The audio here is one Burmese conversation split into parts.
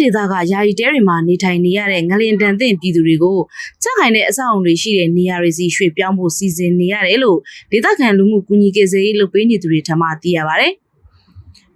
ဒေသကယာယီတဲတွေမှာနေထိုင်နေရတဲ့ငလင်တန်သင့်ပြည်သူတွေကိုချက်ခိုင်တဲ့အဆောက်အုံတွေရှိတဲ့နေရာတွေစီရွှေ့ပြောင်းဖို့စီစဉ်နေရတယ်လို့ဒေသခံလူမှုကူညီကေစေးလုပ်ပေးနေသူတွေထံမှသိရပါဗျ။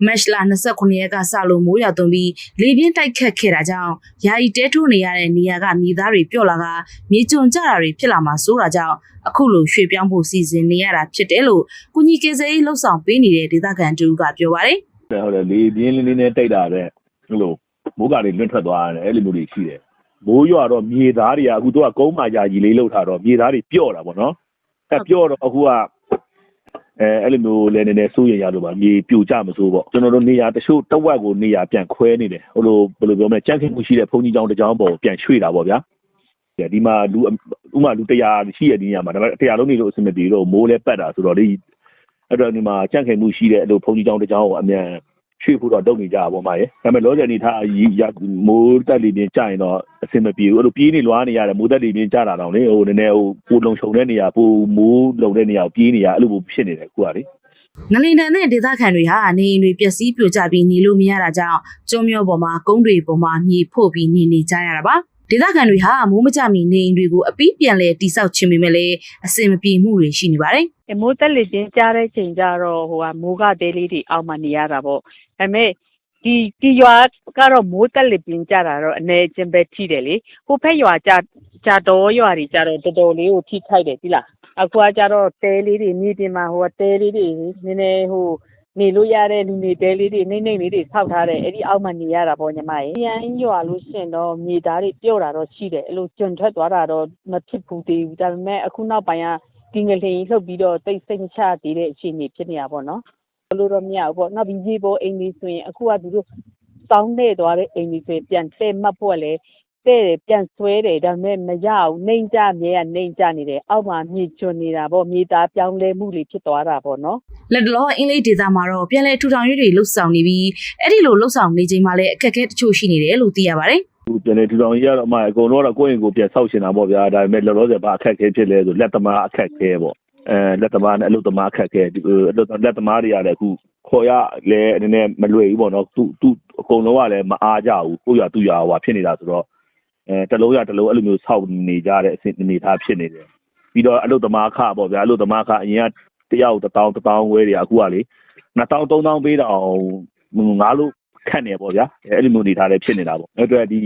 မက်လာ29ရက်ကစလို့မိုးရွာသွန်းပြီးလေပြင်းတိုက်ခတ်ခဲ့တာကြောင့်ယာယီတဲထိုးနေရတဲ့နေရာကမြေသားတွေပျော့လာကမြေကျွံကြတာတွေဖြစ်လာမှာစိုးတာကြောင့်အခုလိုရွှေ့ပြောင်းဖို့စီစဉ်နေရတာဖြစ်တယ်လို့ကူညီကေစေးလှုပ်ဆောင်ပေးနေတဲ့ဒေသခံတူကပြောပါတယ်။တယ်ဟုတ်တယ်လေပြင်းလေးလေးနဲ့တိတ်တာတဲ့ဟိုလို မိုးကတွေလွင့်ထွက်သွားတယ်အဲ့လိုမျိုးတွေရှိတယ်မိုးရွာတော့မြေသားတွေကအခုတော့ကုန်းမာကြာကြီးလေးလောက်ထားတော့မြေသားတွေပျော့တာပေါ့နော်အဲ့ပျော့တော့အခုကအဲအဲ့လိုမျိုးလည်းနည်းနည်းစိုးရိမ်ရလို့ပါမြေပြိုကျမစိုးပေါ့ကျွန်တော်တို့နေရာတချို့တစ်ဝက်ကိုနေရာပြန်ခွဲနေတယ်ဟိုလိုဘယ်လိုပြောမလဲကြန့်ခင်မှုရှိတဲ့ဘုံကြီးကျောင်းတစ်ကျောင်းပေါ်ကိုပြန်ရွှေ့တာပေါ့ဗျာဒီမှာလူဥမာလူ100ရှိတဲ့ဒီနေရာမှာဒါပေမဲ့100လုံးနေလို့အဆင်မပြေတော့မိုးလဲပတ်တာဆိုတော့ဒီအဲ့တော့ဒီမှာကြန့်ခင်မှုရှိတဲ့အဲ့လိုဘုံကြီးကျောင်းတစ်ကျောင်းကိုအမြန် ရွှေ့ဖို့တော့တုံနေကြတာပေါ့မှာရေဒါပေမဲ့လောဆယ်အနေထားရမိုးတက်လီပြင်းကြရင်တော့အဆင်မပြေဘူးအဲ့လိုပြေးနေလွားနေရတယ်မိုးတက်လီပြင်းကြတာတော့လေဟိုနည်းနည်းဟိုပိုလုံခြုံတဲ့နေရာပိုမိုးလုံတဲ့နေရာကိုပြေးနေရအဲ့လိုမျိုးဖြစ်နေတယ်ခုကလေငလင်တန်တဲ့ဒေသခံတွေဟာနေအိမ်တွေပျက်စီးပြိုကျပြီးနေလို့မရတာကြောင့်ကျွန်းမျိုးပေါ်မှာကုန်းတွေပေါ်မှာမြေဖို့ပြီးနေနေကြရတာပါ ဒေသခံတွေဟာမိုးမကြမီနေအိမ်တွေကိုအပီးပြန်လဲတိဆောက်ခြင်းပေမဲ့လည်းအစင်မပြေမှုတွေရှိနေပါတယ်အမိုးတက်လေချင်းကြားတဲ့ချိန်ကျတော့ဟိုကမိုးကတဲလေးတွေအောက်မှာနေရတာပေါ့ဒါပေမဲ့ဒီဒီရွာကတော့မိုးတက်လေပြင်းကြတာတော့အနေချင်းပဲထိတယ်လေဟိုဖက်ရွာကြကြတော့ရွာတွေကြတော့တော်တော်လေးကိုထိခိုက်တယ်ဒီလားအခုကကြတော့တဲလေးတွေမြေပြင်မှာဟိုကတဲလေးတွေနည်းနည်းဟို နေလို့ရတဲ့လူနေတဲလေးတွေနှိမ့်နှိမ့်လေးတွေဆောက်ထားတယ်အဲ့ဒီအောက်မှာနေရတာပေါ့ညီမရေ။ရန်ရွာလို့ရှရင်တော့မြေသားတွေပြော့တာတော့ရှိတယ်အဲ့လိုကျွံထွက်သွားတာတော့မဖြစ်ဘူးသေးဘူးဒါပေမဲ့အခုနောက်ပိုင်းကဒီငလျင်လှုပ်ပြီးတော့တိတ်ဆိတ်မချသေးတဲ့အခြေအနေဖြစ်နေတာပေါ့နော်ဘလို့တော့မရဘူးပေါ့နောက်ပြီးရေပေါ်အိမ်လေးဆိုရင်အခုကသူတို့စောင်းနေသွားတဲ့အိမ်လေးဆိုရင်ပြန်တဲ့မှတ်ဖို့ကလည်း တဲ့တယ်ပြန်ဆွဲတယ်ဒါပေမဲ့မရဘူးနှိမ့်ကြမြဲကနှိမ့်ကြနေတယ်အောက်မှာမြေချွန်နေတာပေါ့မြေသားပြောင်းလဲမှုတွေဖြစ်သွားတာပေါ့နော်လက်တလောအင်္ဂလိပ်ဒေသမှာတော့ပြန်လဲထူထောင်ရေးတွေလှုပ်ဆောင်နေပြီးအဲ့ဒီလိုလှုပ်ဆောင်နေချိန်မှာလည်းအခက်အခဲတချို့ရှိနေတယ်လို့သိရပါတယ်ခုပြန်နေထူထောင်ကြီးရတော့အမအကုန်လုံးတော့ကိုယ့်အိမ်ကိုပြန်ဆောက်ရှင်တာပေါ့ဗျာဒါပေမဲ့လောလောဆယ်ဘာအခက်ခဲဖြစ်လဲဆိုလက်သမားအခက်ခဲပေါ့အဲလက်သမားနဲ့အလုပ်သမားအခက်ခဲဒီလက်သမားတွေကလည်းအခုခေါ်ရလဲနည်းနည်းမလွယ်ဘူးပေါ့နော်သူသူအကုန်လုံးကလည်းမအားကြဘူးကိုယ့်ရသူ့ရဟိုဖြစ်နေတာဆိုတော့ အဲတလုံးရတလုံးအဲ့လိုမျိုးဆောက်နေကြတဲ့အဆင့်အနေထားဖြစ်နေတယ်ပြီးတော့အလုပ်သမားခပေါ့ဗျာအလုပ်သမားခအရင်ကတယောက်1000 1000ဝဲတွေအခုကလေ2000 3000ပေးတော့ငါလို့ခန့်နေပေါ့ဗျာအဲ့လိုမျိုးအနေထားလည်းဖြစ်နေတာပေါ့အဲ့အတွက်ဒီ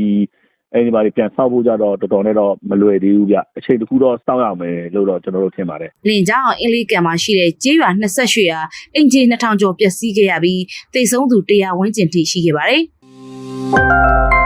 အဲ့ဒီဘာတွေပြန်ဆောက်ဖို့ကြတော့တော်တော်နဲ့တော့မလွယ်သေးဘူးဗျအချိန်တစ်ခုတော့စောင့်ရမယ်လို့တော့ကျွန်တော်တို့ထင်ပါတယ်လင်ကြောင့်အင်္ဂလိပ်ကံမှာရှိတဲ့ကျေးရွာ28ရွာအင်ဂျီ2000ကျော်ပျက်စီးခဲ့ရပြီးတိတ်ဆုံးသူ100ဝန်းကျင်ထိရှိခဲ့ပါတယ်